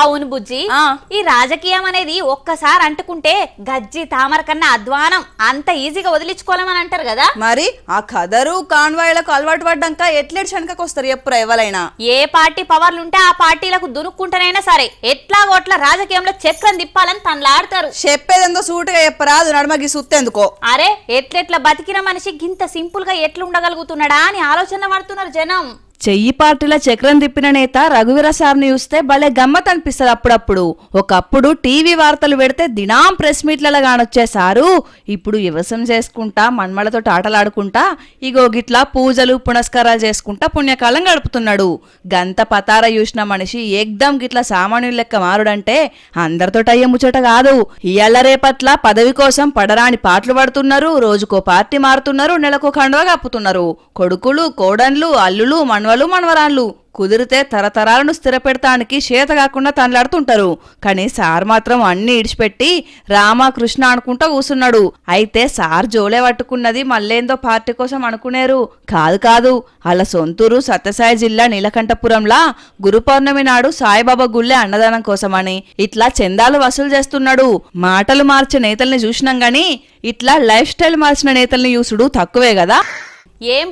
అవును బుజ్జి. ఈ రాజకీయం అనేది ఒక్కసారి అంటుకుంటే గజ్జి తామర కన్నా అధ్వానం. అంత ఈజీగా వదిలించుకోలేమని అంటారు కదా. మరి ఆ కదరు కాన్వాయ్లకు అలవాటు పడ్డాక ఎట్లేడు శనకకు వస్తారు ఎప్పుడు ఎవరైనా ఏ పార్టీ పవర్లు ఉంటే ఆ పార్టీలకు దునుక్కుంటేనైనా సరే ఎట్లాగోట్ల రాజకీయంలో చక్రం తిప్పాలని తనలాడతారు. చెప్పేదేందో సూటుగా చెప్పరాదు నడుమకి సుత్తెందుకో. అరే ఎట్లెట్లా బతికిన మనిషి గింత సింపుల్గా ఎట్లా ఉండగలుగుతున్నాడా అని ఆలోచన పడుతున్నారు జనం. చెయ్యి పార్టీల చక్రం తిప్పిన నేత రఘువీర సార్ని చూస్తే భలే గమ్మత్ అనిపిస్తుంది అప్పుడప్పుడు. ఒకప్పుడు టీవీ వార్తలు పెడితే దినాం ప్రెస్ మీట్లలో కానొచ్చే సారు. ఇప్పుడు వ్యవసాయం చేసుకుంటా మన్మలతో ఆటలాడుకుంటా ఇగో గిట్లా పూజలు పునస్కారాలు చేసుకుంటా పుణ్యకాలం గడుపుతున్నాడు. గంత పతార చూసిన మనిషి ఎగ్దం గిట్లా సామాన్యుల లెక్క మారుడంటే అందరితో అయ్యే ముచ్చట కాదు. ఇయ్యాల రేపట్ల పదవి కోసం పడరాని పాటలు పడుతున్నారు రోజుకో పార్టీ మారుతున్నారు నెలకో కండువా కప్పుతున్నారు. కొడుకులు కోడన్లు అల్లులు మనవలు మనవరాళ్ళు కుదిరితే తరతరాలను స్థిరపెడతానికి చేత కాకుండా తనలాడుతుంటారు. కానీ సార్ మాత్రం అన్ని ఇడిచిపెట్టి రామకృష్ణ అనుకుంటా కూసున్నాడు. అయితే సార్ జోలే పట్టుకున్నది మళ్ళేందో పార్టీ కోసం అనుకునేరు. కాదు కాదు అలా సొంతూరు సత్యసాయి జిల్లా నీలకంఠపురంలా గురు పౌర్ణమి నాడు సాయిబాబా గుళ్ళే అన్నదానం కోసమని ఇట్లా చందాలు వసూలు చేస్తున్నాడు. మాటలు మార్చే నేతల్ని చూసినాం గాని ఇట్లా లైఫ్ స్టైల్ మార్చిన నేతల్ని చూసుడు తక్కువే కదా. ఏం